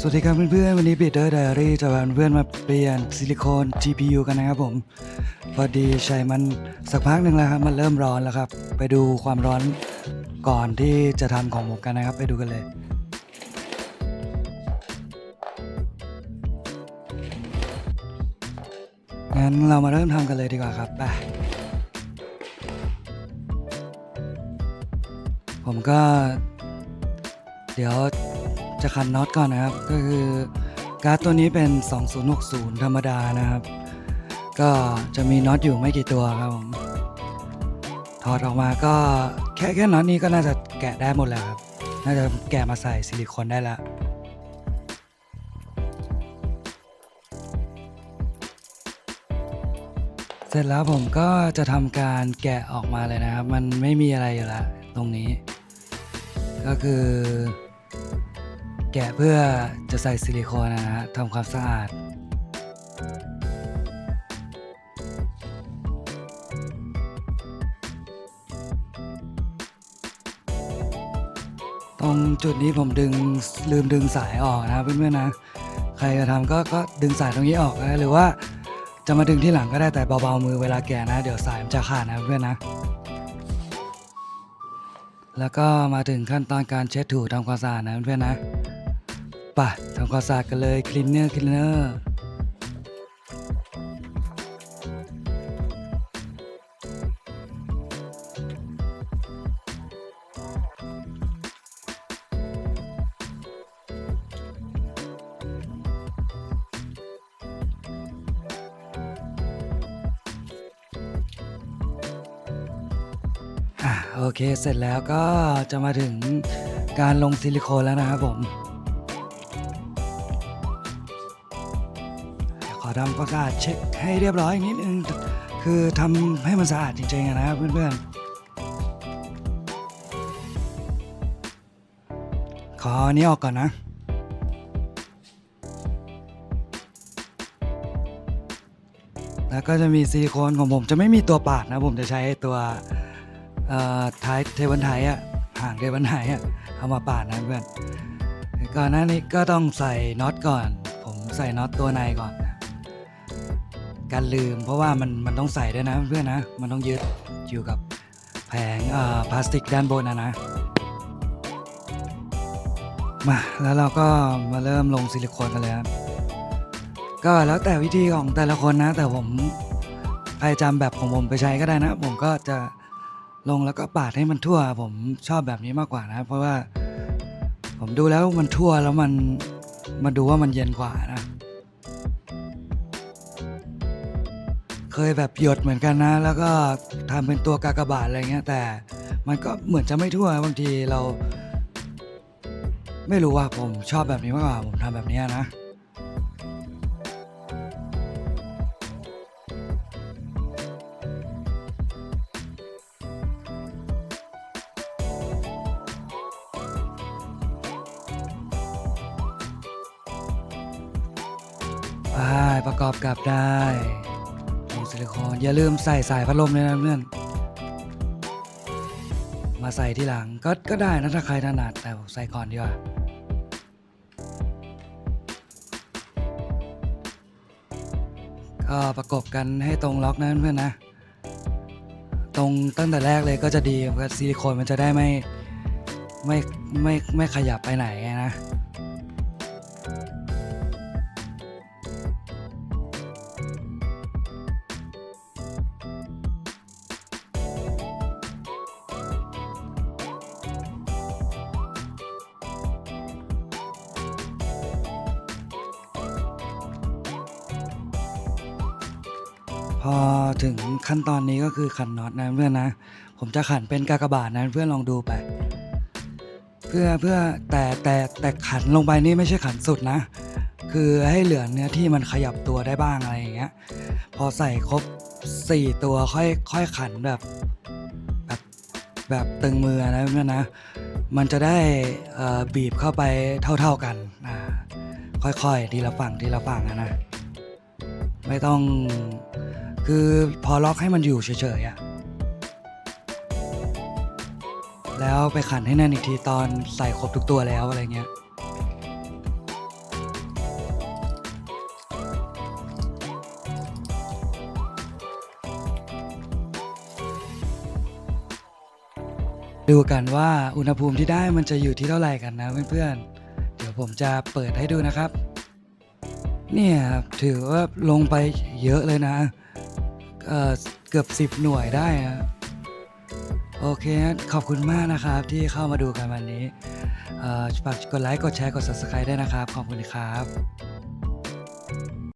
สวัสดีครับเพื่อนๆ วันนี้ปีเตอร์ไดอารี่จะพาเพื่อนมาเปลี่ยนซิลิโคน GPU กันนะครับผม พอดีใช้มันสักพักหนึ่งแล้วครับ มันเริ่มร้อนแล้วครับ ไปดูความร้อนก่อนที่จะทำของผมกันนะครับ ไปดูกันเลยงั้นเรามาเริ่มทำกันเลยดีกว่าครับไปผมก็ เดี๋ยว จะขันน็อตก่อนนะครับ ก็คือการ์ดตัวนี้เป็น 2060 ธรรมดานะครับ ก็จะมีน็อตอยู่ไม่กี่ตัวครับผมถอดออกมาก็แค่แค่น็อตนี้ก็น่าจะแกะได้หมดแล้วครับ น่าจะแกะมาใส่ซิลิโคนได้แล้วเสร็จแล้วผมก็จะทำการแกะออกมาเลยนะครับ มันไม่มีอะไรอยู่แล้วตรงนี้ ก็คือ แกะเพื่อจะใส่ซิลิโคนนะฮะทำความสะอาด ตรงจุดนี้ผมดึงลืมดึงสายออกนะเพื่อนๆนะ ใครจะทำก็ก็ดึงสายตรงนี้ออกนะหรือว่าจะมาดึงที่หลังก็ได้แต่เบาๆมือเวลาแกะนะ เดี๋ยวสายมันจะขาดนะเพื่อนๆนะ แล้วก็มาถึงขั้นตอนการเช็ดถูทำความสะอาดนะเพื่อนๆนะ ป่ะทำความสะอาดกันเลยคลีนเนอร์คลีนเนอร์อะโอเค เสร็จแล้วก็จะมาถึงการลงซิลิโคนแล้วนะครับผม ทำความสะอาดเช็คให้เรียบร้อยนิดนึง คือทำให้มันสะอาดจริงๆนะครับเพื่อนๆ ขอนี้ออกก่อนนะแล้วก็จะมีซิลิโคนของผมจะไม่มีตัวปาดนะ ผมจะใช้ตัวท้ายเทวันไทยอะห่างเทวันไทยอะเอามาปาดนะเพื่อนก่อนหน้านี้ก็ต้องใส่น็อตก่อน ผมใส่น็อตตัวในก่อน การลืม เพราะว่ามันมันต้องใส่ด้วยนะเพื่อนนะ มันต้องยึดอยู่กับแผงพลาสติกด้านบนนะนะ มาแล้วเราก็มาเริ่มลงซิลิโคนกันเลยครับก็แล้วแต่วิธีของแต่ละคนนะ แต่ผมใครจำแบบของผมไปใช้ก็ได้นะ ผมก็จะลงแล้วก็ปาดให้มันทั่ว ผมชอบแบบนี้มากกว่านะ เพราะว่าผมดูแล้วมันทั่วแล้วมันมันดูว่ามันเย็นกว่านะ เคยแบบหยดเหมือนกันนะ แล้วก็ทำเป็นตัวกากบาทอะไรเงี้ย แต่มันก็เหมือนจะไม่ทั่วบางทีเรา ไม่รู้ว่าผมชอบแบบนี้มากกว่าผมทำแบบเนี้ยนะไปประกอบกับได้ ซิลิโคนอย่าลืมใส่สายพัดลมเลยนะเพื่อน มาใส่ที่หลังก็ก็ได้นะถ้าใครถนัดแต่ผมใส่ก่อนดีกว่าก็ประกบกันให้ตรงล็อกนะเพื่อนนะ ตรงตั้งแต่แรกเลยก็จะดีเพราะซิลิโคนมันจะได้ไม่ไม่ไม่ไม่ขยับไปไหนไงนะ อถึงขั้นตอนนี้ก็คือขันน็อตนะเพื่อนนะ ผมจะขันเป็นกากบาทนะเพื่อนลองดูไป เพื่อเพื่อแต่แต่แต่ขันลงไปนี่ไม่ใช่ขันสุดนะ คือให้เหลือเนื้อที่มันขยับตัวได้บ้างอะไรอย่างเงี้ย พอใส่ครบ4ตัวค่อยค่อยขันแบบแบบแบบตึงมือนะเพื่อนนะ มันจะได้บีบเข้าไปเท่า ๆกันค่อยๆทีละฝั่งทีละฝั่งนะ ไม่ต้อง คือพอล็อกให้มันอยู่เฉยๆอะแล้วไปขันให้แน่นอีกทีตอนใส่ครบทุกตัวแล้วอะไรเงี้ยดูกันว่าอุณหภูมิที่ได้มันจะอยู่ที่เท่าไหร่กันนะเพื่อนๆ เดี๋ยวผมจะเปิดให้ดูนะครับ เนี่ยถือว่าลงไปเยอะเลยนะ เอ่อเกือบ 10 หน่วยได้นะโอเคฮะขอบคุณมากนะครับที่เข้ามาดูกันวันนี้ฝากกดไลค์กดแชร์กด subscribe ด้วยนะครับ ขอบคุณครับ